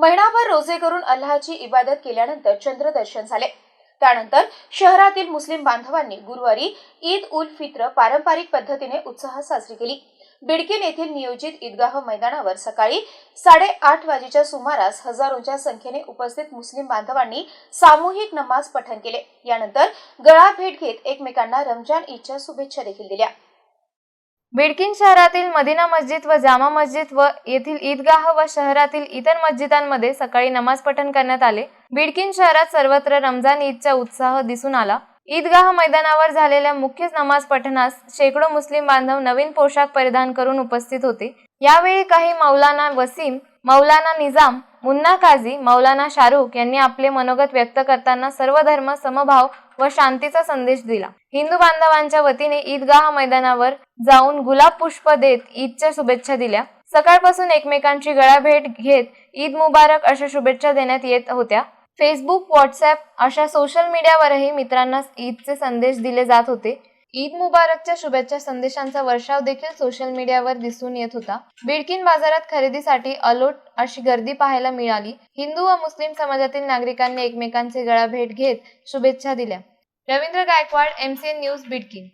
महिनाभर रोजे करून अल्लाहची इबादत केल्यानंतर चंद्रदर्शन झाले. त्यानंतर शहरातील मुस्लिम बांधवांनी गुरुवारी ईद उल फित्र पारंपरिक पद्धतीने उत्साहात साजरी केली. बिडकीन येथील नियोजित ईदगाह मैदानावर सकाळी साडेआठ वाजेच्या सुमारास हजारोंच्या संख्येने उपस्थित मुस्लिम बांधवांनी सामूहिक नमाज पठण केले. यानंतर गळा भेट घेत एकमेकांना रमजान ईदच्या शुभेच्छा देखील दिल्या. बिडकिन शहरातील मदिना मस्जिद व जामा मस्जिद व येथील ईदगाह व शहरातील इतर मस्जिदांमध्ये सकाळी नमाज पठण करण्यात आले. बिडकीन शहरात सर्वत्र रमजान ईदचा उत्साह दिसून आला. ईदगाह मैदानावर झालेल्या मुख्य नमाज पठणास शेकडो मुस्लिम बांधव नवीन पोशाख परिधान करून उपस्थित होते. यावेळी काही मौलाना वसीम मौलाना निजाम मुन्ना काझी मौलाना शाहरुख यांनी आपले मनोगत व्यक्त करताना सर्व धर्म समभाव व शांतीचा संदेश दिला. हिंदू बांधवांच्या वतीने ईदगाह मैदानावर जाऊन गुलाब पुष्प देत ईदच्या शुभेच्छा दिल्या. सकाळपासून एकमेकांची गळाभेट घेत ईद मुबारक अशा शुभेच्छा देण्यात येत होत्या. फेसबुक व्हॉट्सअप अशा सोशल मीडियावरही मित्रांना ईदचे संदेश दिले जात होते. ईद मुबारकच्या शुभेच्छा संदेशांचा वर्षाव देखील सोशल मीडियावर दिसून येत होता. बिडकिन बाजारात खरेदीसाठी अलोट अशी गर्दी पाहायला मिळाली. हिंदू व मुस्लिम समाजातील नागरिकांनी एकमेकांचे गळा भेट घेत शुभेच्छा दिल्या. Ravindra Gaikwad MCN news Bidkin.